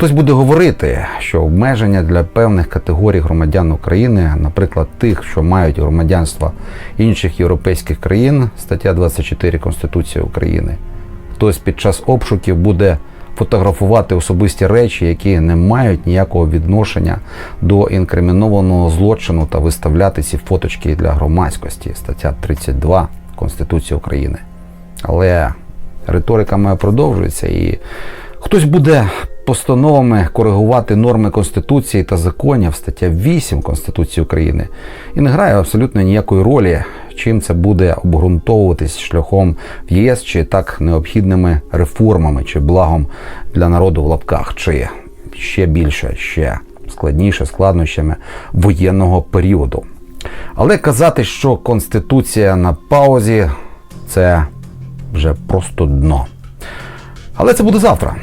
Хтось буде говорити, що обмеження для певних категорій громадян України, наприклад, тих, що мають громадянство інших європейських країн, стаття 24 Конституції України. Хтось під час обшуків буде фотографувати особисті речі, які не мають ніякого відношення до інкримінованого злочину та виставляти ці фоточки для громадськості, стаття 32 Конституції України. Але риторика моя продовжується, і хтось буде постановами коригувати норми Конституції та законів, стаття 8 Конституції України, і не грає абсолютно ніякої ролі, чим це буде обґрунтовуватись шляхом в ЄС чи так необхідними реформами чи благом для народу в лапках, чи ще більше, ще складніше складнощами воєнного періоду. Але казати, що Конституція на паузі, це вже просто дно. Але це буде завтра.